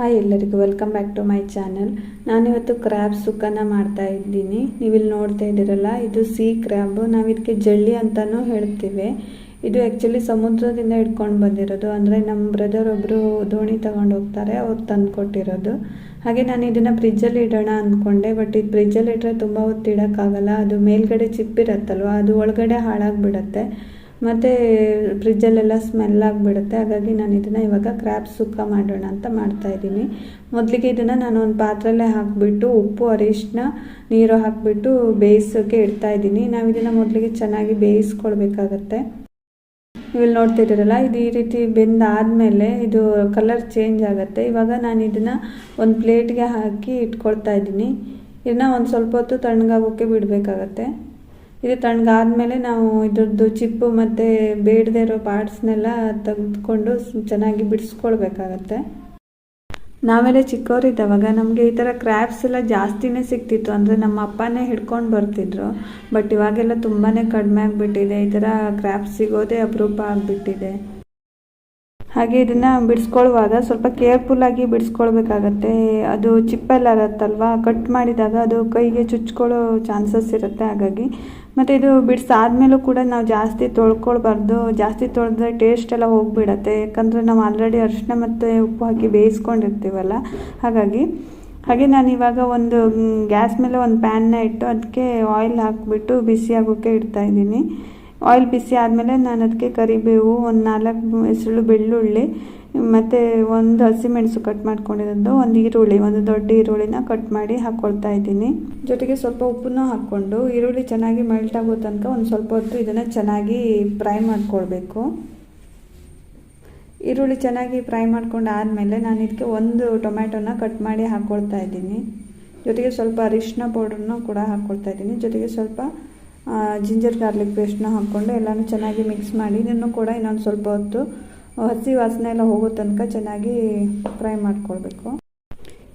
Hi ಎಲ್ಲರಿಗೂ welcome back to my channel ನಾನಿವತ್ತು crab ಸುಕ್ಕನ ಮಾಡ್ತಾ ಇದ್ದೀನಿ. ನೀವಿಲ್ಲಿ ನೋಡ್ತಾ ಇದ್ದೀರಲ್ಲ, ಇದು ಸಿ ಕ್ರ್ಯಾಬ್ ನಾವು ಇದಕ್ಕೆ ಜಳ್ಳಿ ಅಂತಲೂ ಹೇಳ್ತೀವಿ. ಇದು ಆ್ಯಕ್ಚುಲಿ ಸಮುದ್ರದಿಂದ ಹಿಡ್ಕೊಂಡು ಬಂದಿರೋದು. ಅಂದರೆ ನಮ್ಮ ಬ್ರದರ್ ಒಬ್ಬರು ದೋಣಿ ತೊಗೊಂಡು ಹೋಗ್ತಾರೆ, ಅವ್ರು ತಂದು ಕೊಟ್ಟಿರೋದು ಹಾಗೆ ನಾನು ಇದನ್ನು ಫ್ರಿಜ್ಜಲ್ಲಿ ಇಡೋಣ ಅಂದ್ಕೊಂಡೆ ಬಟ್ ಇದು ಫ್ರಿಜ್ಜಲ್ಲಿ ಇಟ್ಟರೆ ತುಂಬ ಹೊತ್ತು ಇಡೋಕ್ಕಾಗಲ್ಲ ಅದು ಮೇಲ್ಗಡೆ ಚಿಪ್ಪಿರತ್ತಲ್ವ, ಅದು ಒಳಗಡೆ ಹಾಳಾಗಿಬಿಡತ್ತೆ. ಮತ್ತು ಫ್ರಿಜ್ಜಲ್ಲೆಲ್ಲ ಸ್ಮೆಲ್ ಆಗಿಬಿಡುತ್ತೆ. ಹಾಗಾಗಿ ನಾನು ಇದನ್ನು ಇವಾಗ ಕ್ರ್ಯಾಬ್ ಸುಕ್ಕ ಮಾಡೋಣ ಅಂತ ಮಾಡ್ತಾಯಿದ್ದೀನಿ ಮೊದಲಿಗೆ ಇದನ್ನು ನಾನು ಒಂದು ಪಾತ್ರೆಯಲ್ಲೇ ಹಾಕಿಬಿಟ್ಟು ಉಪ್ಪು ಅರಿಶಿನ ನೀರು ಹಾಕಿಬಿಟ್ಟು ಬೇಯಿಸೋಕ್ಕೆ ಇಡ್ತಾಯಿದ್ದೀನಿ ನಾವು ಇದನ್ನು ಮೊದಲಿಗೆ ಚೆನ್ನಾಗಿ ಬೇಯಿಸ್ಕೊಳ್ಬೇಕಾಗತ್ತೆ. ಇಲ್ಲಿ ನೋಡ್ತಿದ್ದೀರಲ್ಲ, ಇದು ಈ ರೀತಿ ಬೆಂದಾದಮೇಲೆ ಇದು ಕಲರ್ ಚೇಂಜ್ ಆಗುತ್ತೆ. ಇವಾಗ ನಾನು ಇದನ್ನು ಒಂದು ಪ್ಲೇಟ್ಗೆ ಹಾಕಿ ಇಟ್ಕೊಳ್ತಾ ಇದ್ದೀನಿ. ಇದನ್ನ ಒಂದು ಸ್ವಲ್ಪ ಹೊತ್ತು ತಣ್ಣಗಾಗೋಕ್ಕೆ ಬಿಡಬೇಕಾಗತ್ತೆ. ಇದು ತಣ್ಣಗಾದ್ಮೇಲೆ ನಾವು ಇದ್ರದ್ದು ಚಿಪ್ಪು ಮತ್ತು ಬೇಡದೇ ಇರೋ ಪಾರ್ಟ್ಸ್ನೆಲ್ಲ ತೆಗೆದುಕೊಂಡು ಚೆನ್ನಾಗಿ ಬಿಡಿಸ್ಕೊಳ್ಬೇಕಾಗತ್ತೆ. ನಾವೆಲ್ಲ ಚಿಕ್ಕವರಿದ್ದಾವಾಗ ನಮಗೆ ಈ ಥರ ಕ್ರ್ಯಾಬ್ಸ್ ಎಲ್ಲ ಜಾಸ್ತಿನೇ ಸಿಗ್ತಿತ್ತು. ಅಂದರೆ ನಮ್ಮ ಅಪ್ಪನೇ ಹಿಡ್ಕೊಂಡು ಬರ್ತಿದ್ರು. ಬಟ್ ಇವಾಗೆಲ್ಲ ತುಂಬಾ ಕಡಿಮೆ ಆಗಿಬಿಟ್ಟಿದೆ. ಈ ಥರ ಕ್ರ್ಯಾಬ್ಸ್ ಸಿಗೋದೇ ಅಪರೂಪ ಆಗಿಬಿಟ್ಟಿದೆ. ಹಾಗೆ ಇದನ್ನು ಬಿಡಿಸ್ಕೊಳ್ಳುವಾಗ ಸ್ವಲ್ಪ ಕೇರ್ಫುಲ್ಲಾಗಿ ಬಿಡಿಸ್ಕೊಳ್ಬೇಕಾಗತ್ತೆ. ಅದು ಚಿಪ್ಪೆಲ್ಲ ಇರುತ್ತಲ್ವ ಕಟ್ ಮಾಡಿದಾಗ ಅದು ಕೈಗೆ ಚುಚ್ಕೊಳ್ಳೋ ಚಾನ್ಸಸ್ ಇರುತ್ತೆ ಹಾಗಾಗಿ. ಮತ್ತು ಇದು ಬಿಡಿಸಾದ್ಮೇಲೂ ಕೂಡ ನಾವು ಜಾಸ್ತಿ ತೊಳ್ಕೊಳ್ಬಾರ್ದು. ಜಾಸ್ತಿ ತೊಳೆದ್ರೆ ಟೇಸ್ಟ್ ಎಲ್ಲ ಹೋಗಿಬಿಡತ್ತೆ. ಯಾಕಂದರೆ ನಾವು ಆಲ್ರೆಡಿ ಅರಿಶಿನ ಮತ್ತು ಉಪ್ಪು ಹಾಕಿ ಬೇಯಿಸ್ಕೊಂಡಿರ್ತೀವಲ್ಲ? ಹಾಗಾಗಿ. ಹಾಗೆ ನಾನು ಇವಾಗ ಒಂದು ಗ್ಯಾಸ್ ಮೇಲೆ ಒಂದು ಪ್ಯಾನ್ನ ಇಟ್ಟು ಅದಕ್ಕೆ ಆಯಿಲ್ ಹಾಕಿಬಿಟ್ಟು ಬಿಸಿ ಆಗೋಕ್ಕೆ ಇಡ್ತಾಯಿದ್ದೀನಿ ಆಯಿಲ್ ಬಿಸಿ ಆದಮೇಲೆ ನಾನು ಅದಕ್ಕೆ ಕರಿಬೇವು, ಒಂದು ನಾಲ್ಕು ಹೆಸರು ಬೆಳ್ಳುಳ್ಳಿ, ಮತ್ತು ಒಂದು ಹಸಿಮೆಣಸು ಕಟ್ ಮಾಡ್ಕೊಂಡಿರೋದು, ಒಂದು ಈರುಳ್ಳಿ, ಒಂದು ದೊಡ್ಡ ಈರುಳ್ಳಿನ ಕಟ್ ಮಾಡಿ ಹಾಕ್ಕೊಳ್ತಾ ಇದ್ದೀನಿ. ಜೊತೆಗೆ ಸ್ವಲ್ಪ ಉಪ್ಪನ್ನು ಹಾಕ್ಕೊಂಡು, ಈರುಳ್ಳಿ ಚೆನ್ನಾಗಿ ಮೆಲ್ಟ್ ಆಗೋ ತನಕ ಒಂದು ಸ್ವಲ್ಪ ಹೊತ್ತು ಇದನ್ನು ಚೆನ್ನಾಗಿ ಫ್ರೈ ಮಾಡ್ಕೊಳ್ಬೇಕು. ಈರುಳ್ಳಿ ಚೆನ್ನಾಗಿ ಫ್ರೈ ಮಾಡ್ಕೊಂಡು ಆದಮೇಲೆ ನಾನು ಇದಕ್ಕೆ ಒಂದು ಟೊಮ್ಯಾಟೊನ ಕಟ್ ಮಾಡಿ ಹಾಕ್ಕೊಳ್ತಾ ಇದ್ದೀನಿ. ಜೊತೆಗೆ ಸ್ವಲ್ಪ ಅರಿಶಿನ ಪೌಡ್ರನ್ನು ಕೂಡ ಹಾಕ್ಕೊಳ್ತಾ ಇದ್ದೀನಿ. ಜೊತೆಗೆ ಸ್ವಲ್ಪ ಜಿಂಜರ್ ಗಾರ್ಲಿಕ್ ಪೇಸ್ಟ್ನ ಹಾಕ್ಕೊಂಡು ಎಲ್ಲನೂ ಚೆನ್ನಾಗಿ ಮಿಕ್ಸ್ ಮಾಡಿ ಇದನ್ನು ಕೂಡ ಇನ್ನೊಂದು ಸ್ವಲ್ಪ ಹೊತ್ತು ಹಸಿ ವಾಸನೆ ಎಲ್ಲ ಹೋಗೋ ತನಕ ಚೆನ್ನಾಗಿ ಫ್ರೈ ಮಾಡ್ಕೊಳ್ಬೇಕು.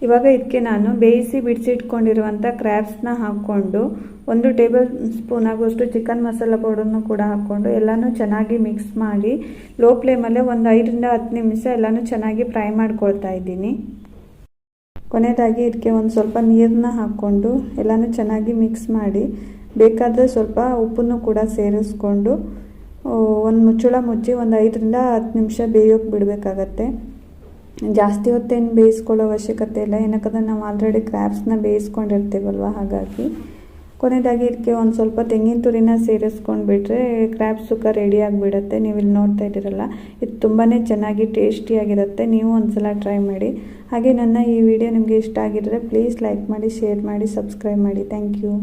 ಇವಾಗ ಇದಕ್ಕೆ ನಾನು ಬೇಯಿಸಿ ಬಿಡಿಸಿಟ್ಕೊಂಡಿರುವಂಥ ಕ್ರ್ಯಾಬ್ಸ್ನ ಹಾಕ್ಕೊಂಡು ಒಂದು ಟೇಬಲ್ ಸ್ಪೂನ್ ಆಗುವಷ್ಟು ಚಿಕನ್ ಮಸಾಲ ಪೌಡರ್ನು ಕೂಡ ಹಾಕ್ಕೊಂಡು ಎಲ್ಲನೂ ಚೆನ್ನಾಗಿ ಮಿಕ್ಸ್ ಮಾಡಿ ಲೋ ಫ್ಲೇಮಲ್ಲೇ ಒಂದು ಐದರಿಂದ ಹತ್ತು ನಿಮಿಷ ಎಲ್ಲನೂ ಚೆನ್ನಾಗಿ ಫ್ರೈ ಮಾಡ್ಕೊಳ್ತಾ ಇದ್ದೀನಿ. ಕೊನೆಯದಾಗಿ ಇದಕ್ಕೆ ಒಂದು ಸ್ವಲ್ಪ ನೀರನ್ನ ಹಾಕ್ಕೊಂಡು ಎಲ್ಲನೂ ಚೆನ್ನಾಗಿ ಮಿಕ್ಸ್ ಮಾಡಿ ಬೇಕಾದರೆ ಸ್ವಲ್ಪ ಉಪ್ಪನ್ನು ಕೂಡ ಸೇರಿಸ್ಕೊಂಡು ಒಂದು ಮುಚ್ಚಳ ಮುಚ್ಚಿ ಒಂದು ಐದರಿಂದ ಹತ್ತು ನಿಮಿಷ ಬೇಯೋಕೆ ಬಿಡಬೇಕಾಗತ್ತೆ. ಜಾಸ್ತಿ ಹೊತ್ತೇನು ಬೇಯಿಸ್ಕೊಳ್ಳೋ ಅವಶ್ಯಕತೆ ಇಲ್ಲ. ಏನಕ್ಕಂದ್ರೆ ನಾವು ಆಲ್ರೆಡಿ ಕ್ರ್ಯಾಬ್ಸ್ನ ಬೇಯಿಸ್ಕೊಂಡಿರ್ತೀವಲ್ವ ಹಾಗಾಗಿ. ಕೊನೆಯದಾಗಿ ಇದಕ್ಕೆ ಒಂದು ಸ್ವಲ್ಪ ತೆಂಗಿನ ತುರಿನ ಸೇರಿಸ್ಕೊಂಡ್ಬಿಟ್ರೆ ಕ್ರ್ಯಾಬ್ ಸುಕ್ಕ ರೆಡಿ ಆಗಿಬಿಡುತ್ತೆ. ನೀವು ಇಲ್ಲಿ ನೋಡ್ತಾ ಇದ್ದೀರಲ್ಲ, ಇದು ತುಂಬಾ ಚೆನ್ನಾಗಿ ಟೇಸ್ಟಿಯಾಗಿರುತ್ತೆ. ನೀವು ಒಂದ್ಸಲ ಟ್ರೈ ಮಾಡಿ. ಹಾಗೆ ನನ್ನ ಈ ವಿಡಿಯೋ ನಿಮಗೆ ಇಷ್ಟ ಆಗಿದ್ದರೆ ಪ್ಲೀಸ್ ಲೈಕ್ ಮಾಡಿ ಶೇರ್ ಮಾಡಿ ಸಬ್ಸ್ಕ್ರೈಬ್ ಮಾಡಿ. Thank you